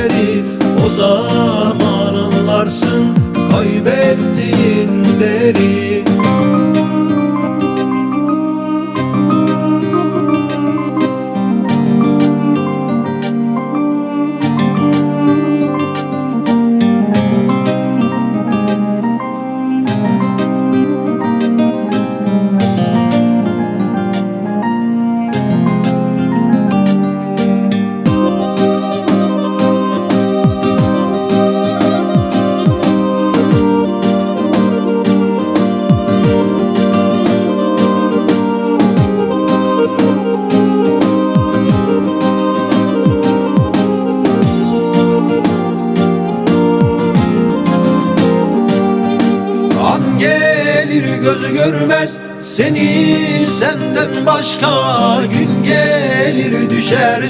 dertleri O zaman anlarsın kaybettiğin deri gözü görmez seni. Senden başka gün gelir düşer